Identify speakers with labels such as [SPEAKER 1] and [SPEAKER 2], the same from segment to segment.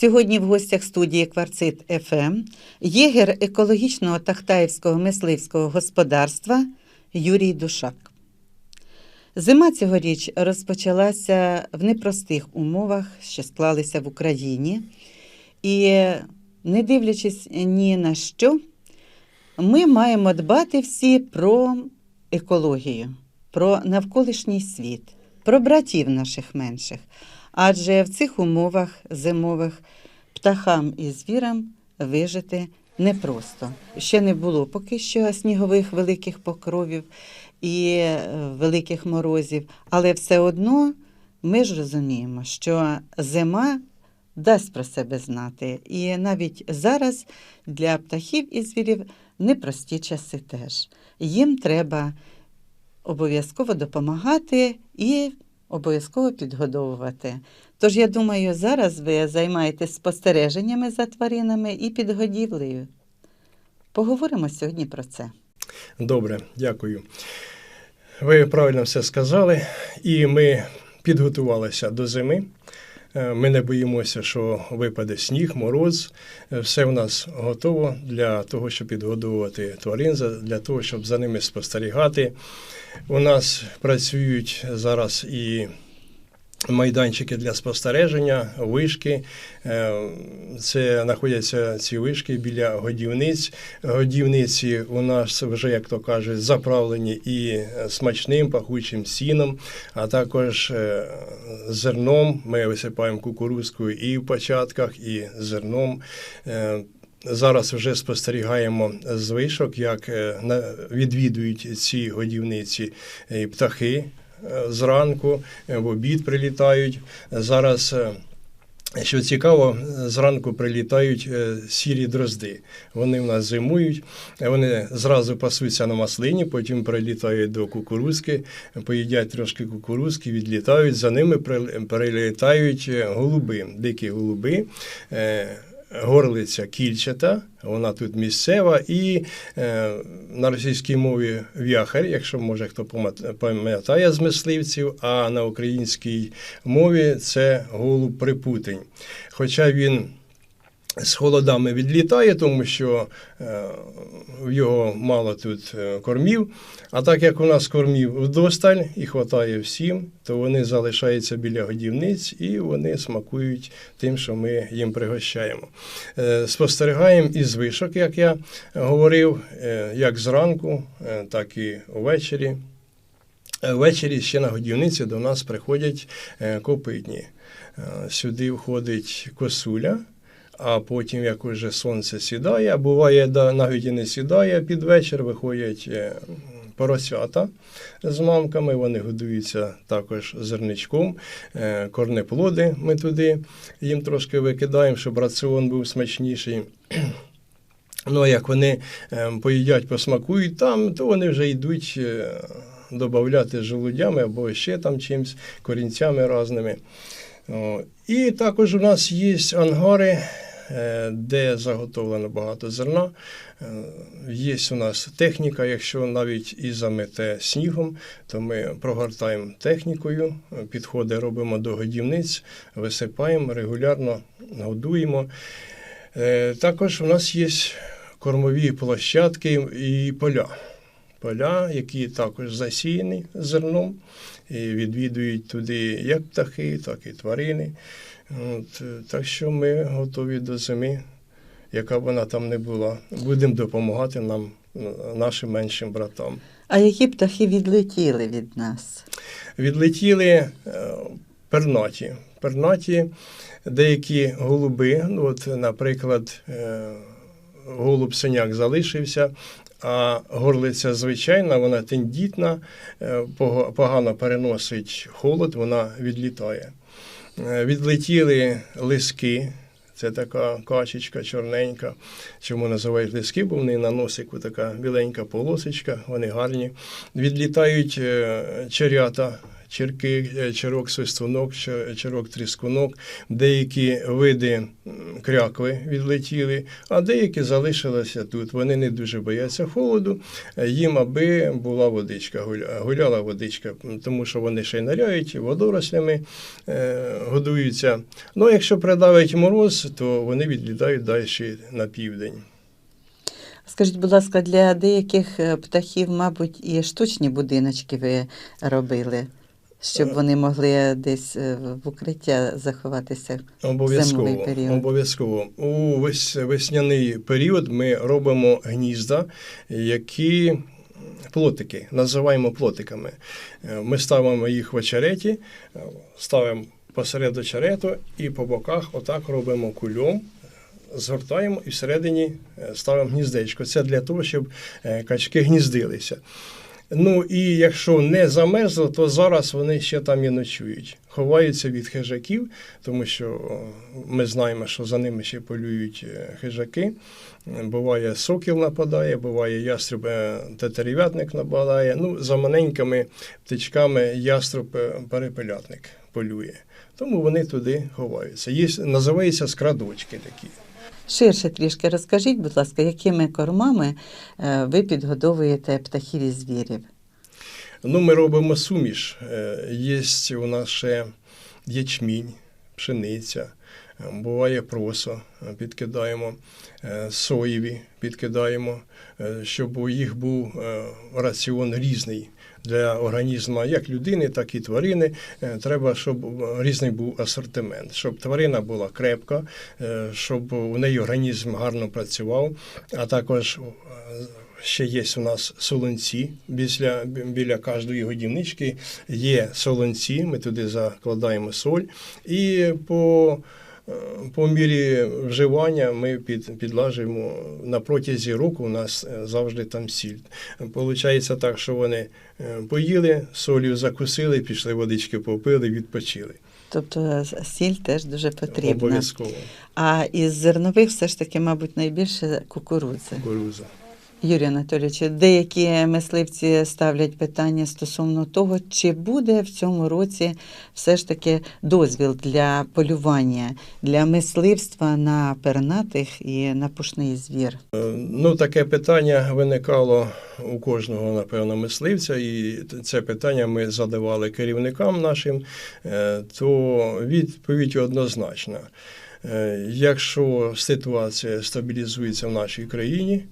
[SPEAKER 1] Сьогодні в гостях студії Кварцит ФМ єгер екологічного Тахтаївського мисливського господарства Юрій Душак. Зима цьогоріч розпочалася в непростих умовах, що склалися в Україні. І не дивлячись ні на що, ми маємо дбати всі про екологію, про навколишній світ, про братів наших менших. Адже в цих умовах зимових птахам і звірам вижити непросто. Ще не було поки що снігових великих покровів і е, великих морозів, але все одно ми ж розуміємо, що зима дасть про себе знати. І навіть зараз для птахів і звірів непрості часи теж. Їм треба обов'язково допомагати і обов'язково підгодовувати. Тож, я думаю, зараз ви займаєтесь спостереженнями за тваринами і підгодівлею. Поговоримо сьогодні про це.
[SPEAKER 2] Добре, дякую. Ви правильно все сказали, і ми підготувалися до зими. Е, Ми не боїмося, що випаде сніг, мороз. Е, Все в нас готово для того, щоб підгодовувати тварин, для того, щоб за ними спостерігати. У нас працюють зараз і майданчики для спостереження, вишки. Е, Це знаходяться ці вишки біля годівниць. Годівниці у нас вже, як то кажуть, заправлені і смачним пахучим сіном, а також е, зерном. Ми висипаємо кукурузкою і в початках, і зерном. Е, Зараз вже спостерігаємо з вишок, як відвідують ці годівниці птахи зранку, е, в обід прилітають. Зараз, е, що цікаво, зранку прилітають е, сірі дрозди. Вони в нас зимують, е, вони зразу пасуться на маслині, потім прилітають до кукурузки, поїдять трошки кукурузки, відлітають, за ними прилітають е, голуби, дикі голуби. Горлиця кільчата, вона тут місцева, і е, на російській мові в'яхар, якщо може хто пам'ятає з мисливців, а на українській мові це голуб припутень. Хоча він з холодами відлітає, тому що е, в його мало тут е, кормів. А так як у нас кормів вдосталь і хватає всім, то вони залишаються біля годівниць і вони смакують тим, що ми їм пригощаємо. Е, Спостерігаємо із вишок, як я говорив, як зранку, так і ввечері. Ввечері ще на годівниці до нас приходять копитні. Сюди входить косуля, а потім, як уже сонце сідає, а буває, навіть і не сідає, під вечір виходять е, поросята з мамками, вони годуються також зерничком, е, корнеплоди ми туди їм трошки викидаємо, щоб раціон був смачніший. Ну, а як вони е, поїдять, посмакують там, то вони вже йдуть додати желудями або ще там чимось, корінцями різними. І також у нас є ангари, де заготовлено багато зерна. Е, Є у нас техніка, якщо навіть і замете снігом, то ми прогортаємо технікою, е, підходи робимо до годівниць, висипаємо регулярно, годуємо. Е, Також у нас є кормові площадки і поля. Поля, які також засіяні зерном, і відвідують туди як птахи, так і тварини. От, е, так що ми готові до зими, яка б вона там не була. Будемо допомагати нам, е, нашим меншим братам.
[SPEAKER 1] А які птахи відлетіли від нас?
[SPEAKER 2] Відлетіли е, пернаті. Пернаті, деякі голуби, ну, от, наприклад, голуб синяк залишився, а горлиця звичайна, вона тендітна, погано переносить холод, вона відлітає. Е, Відлетіли лиски. Це така качечка чорненька. Чому називають лиски, бо в неї на носику така біленька полосочка, вони гарні. Відлітають е, черята черки, е, черок свистунок, че- черок тріскунок, деякі види крякви відлетіли, а деякі залишилися тут. Вони не дуже бояться холоду, їм аби була водичка, гуля- гуляла водичка, тому що вони ще й ниряють, водорослями е, годуються. Ну, якщо придавить мороз, то вони відлітають далі на південь.
[SPEAKER 1] Скажіть, будь ласка, для деяких е, птахів, мабуть, і штучні будиночки ви робили, щоб
[SPEAKER 2] Е.
[SPEAKER 1] вони могли десь е, в укриття заховатися.
[SPEAKER 2] Обов'язково.
[SPEAKER 1] Зимовий період.
[SPEAKER 2] Обов'язково. У вес, весняний період ми робимо гнізда, які плотики, називаємо плотиками. Е, Ми ставимо їх в очереті, ставимо посеред очерету і по боках отак робимо кульом. Згортаємо і всередині ставимо гніздечко. Це для того, щоб качки гніздилися. Ну і якщо не замерзло, то зараз вони ще там і ночують. Ховаються від хижаків, тому що ми знаємо, що за ними ще полюють е, хижаки. Буває сокіл нападає, буває яструб е, тетерів'ятник нападає. Ну, за маленькими птичками яструб е, перепелятник полює. Тому вони туди ховаються. Є, називаються скрадочки такі.
[SPEAKER 1] Ширше трішки розкажіть, будь ласка, якими кормами е, ви підгодовуєте птахів і звірів?
[SPEAKER 2] Ну, ми робимо суміш. Е, Є у нас ще ячмінь, пшениця, е, буває просо, підкидаємо, соєві підкидаємо, щоб у їх був раціон різний. Для організму як людини, так і тварини Е, треба, щоб різний був асортимент, щоб тварина була крепка, е, щоб у неї організм гарно працював, а також е, ще є у нас солонці. Біля, біля кожної годівнички є солонці, ми туди закладаємо соль. І по, е, по мірі вживання ми під, підлажуємо на протязі року у нас е, завжди там сіль. Получається так, що вони е, поїли, солью закусили, пішли водички попили, відпочили.
[SPEAKER 1] Тобто е, сіль теж дуже потрібна.
[SPEAKER 2] Обов'язково
[SPEAKER 1] А із зернових все ж таки, мабуть, найбільше кукурудзи.
[SPEAKER 2] кукуруза.
[SPEAKER 1] Юрій Анатолійович, деякі мисливці ставлять питання стосовно того, чи буде в цьому році все ж таки дозвіл для полювання, для мисливства на пернатих і на пушний звір.
[SPEAKER 2] Е, Ну, таке питання виникало у кожного, напевно, мисливця, і це питання ми задавали керівникам нашим, е, то відповідь однозначна. Е, Якщо ситуація стабілізується в нашій країні,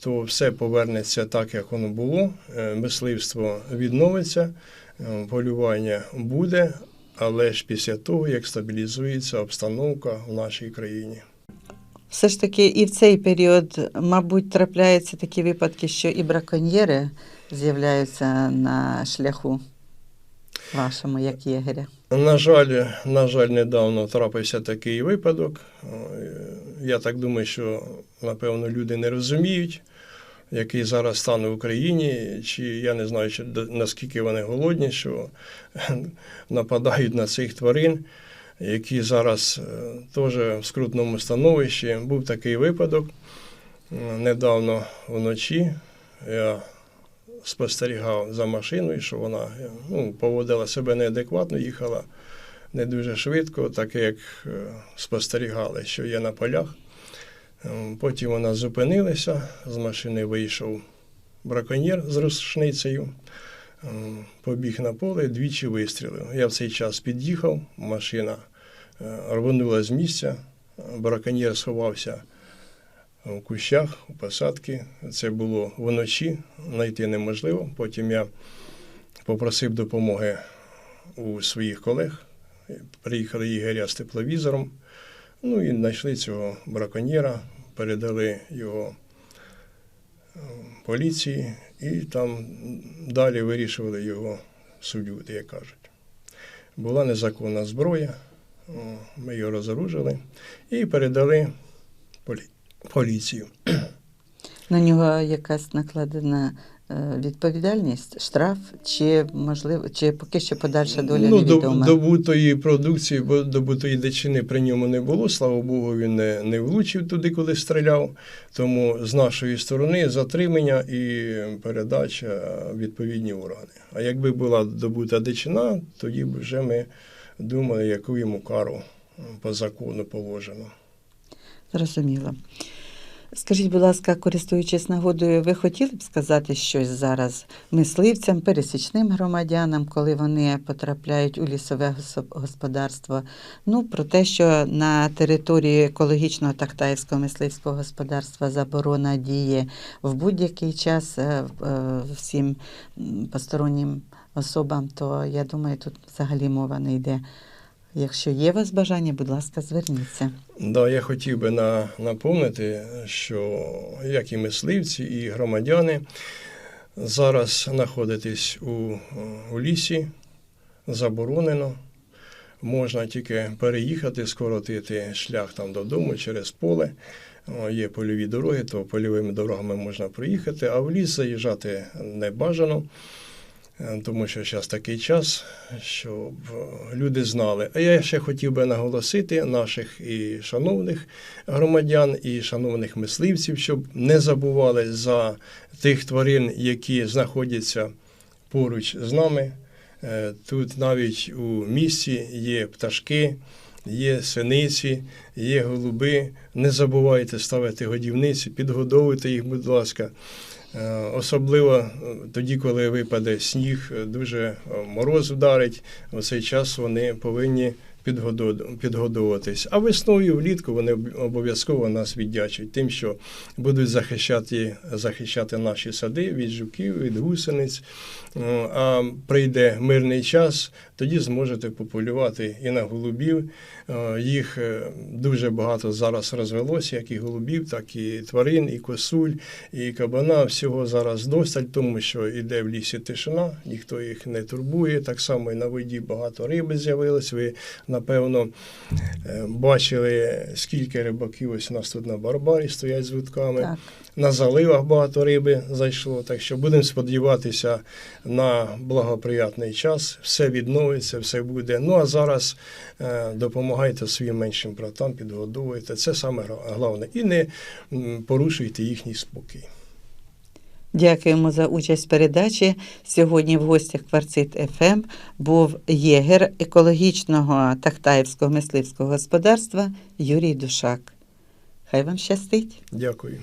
[SPEAKER 2] то все повернеться так, як воно було. Е, Мисливство відновиться, е, полювання буде, але ж після того, як стабілізується обстановка в нашій країні.
[SPEAKER 1] Все ж таки, і в цей період, мабуть, трапляються такі випадки, що і браконьєри з'являються на шляху вашому, як єгеря.
[SPEAKER 2] На жаль, на жаль, недавно трапився такий випадок. Я так думаю, що напевно люди не розуміють, який зараз стан в Україні, чи я не знаю, чи наскільки вони голодні, що нападають на цих тварин, які зараз е, теж в скрутному становищі. Був такий випадок е, недавно вночі. Я спостерігав за машиною, що вона ну, поводила себе неадекватно, їхала не дуже швидко, так як е, спостерігали, що є на полях. Е, Потім вона зупинилася, з машини вийшов браконьєр з рушницею, е, побіг на поле, двічі вистрілив. Я в цей час під'їхав, машина рвонула з місця, браконьєр сховався в кущах, у посадки. Це було вночі, знайти неможливо. Потім я попросив допомоги у своїх колег. Приїхали ігоря з тепловізором. Ну і знайшли цього браконьєра, передали його е, поліції, і там далі вирішували його суддю, як кажуть. Була незаконна зброя, ми його розоружили і передали полі- поліцію.
[SPEAKER 1] На нього якась накладена е, відповідальність, штраф, чи можливо, чи поки що подальша доля
[SPEAKER 2] ну, до,
[SPEAKER 1] невідома?
[SPEAKER 2] добутої продукції, бо добутої дичини при ньому не було. Слава Богу, він не, не влучив туди, коли стріляв. Тому з нашої сторони затримання і передача відповідні органи. А якби була добута дичина, тоді б вже ми думали, яку йому кару по закону положено.
[SPEAKER 1] Зрозуміло. Скажіть, будь ласка, користуючись нагодою, ви хотіли б сказати щось зараз мисливцям, пересічним громадянам, коли вони потрапляють у лісове господарство? Ну, про те, що на території екологічного тактаївського мисливського господарства заборона діє в будь-який час е, е, всім постороннім особам, то я думаю, тут взагалі мова не йде. Якщо є у вас бажання, будь ласка, зверніться.
[SPEAKER 2] Да, я хотів би на, напомнити, що як і мисливці, і громадяни зараз знаходитесь у, у лісі, заборонено. Можна тільки переїхати, скоротити шлях там додому через поле. Є польові дороги, то польовими дорогами можна проїхати, а в ліс заїжджати не бажано. Е, Тому що зараз такий час, щоб е, люди знали. А я ще хотів би наголосити наших і шановних громадян, і шановних мисливців, щоб не забували за тих тварин, які знаходяться поруч з нами. Е, Тут навіть у місті є пташки, є синиці, є голуби. Не забувайте ставити годівниці, підгодовуйте їх, будь ласка. Е, Особливо е, тоді, коли випаде сніг, е, дуже мороз вдарить, у цей час вони повинні підгодовуватись. А весною, влітку вони обов'язково нас віддячать тим, що будуть захищати, захищати наші сади від жуків, від гусениць. А прийде мирний час, тоді зможете пополювати і на голубів. Е, Їх е, дуже багато зараз розвелося, як і голубів, так і тварин, і косуль, і кабана. Всього зараз досталь, тому що йде в лісі тишина, ніхто їх не турбує. Так само і на воді багато риби з'явилось. Ви, напевно, е, бачили, скільки рибаків ось у нас тут на барбарі стоять з вудками.
[SPEAKER 1] Так.
[SPEAKER 2] На заливах багато риби зайшло, так що будемо сподіватися на благоприятний час. Все відновиться, все буде. Ну а зараз е, допомагайте своїм меншим братам, підгодовуйте. Це саме головне. І не порушуйте їхній спокій.
[SPEAKER 1] Дякуємо за участь в передачі. Сьогодні в гостях Кварцит ФМ був єгер екологічного Тахтаївського мисливського господарства Юрій Душак. Хай вам щастить!
[SPEAKER 2] Дякую.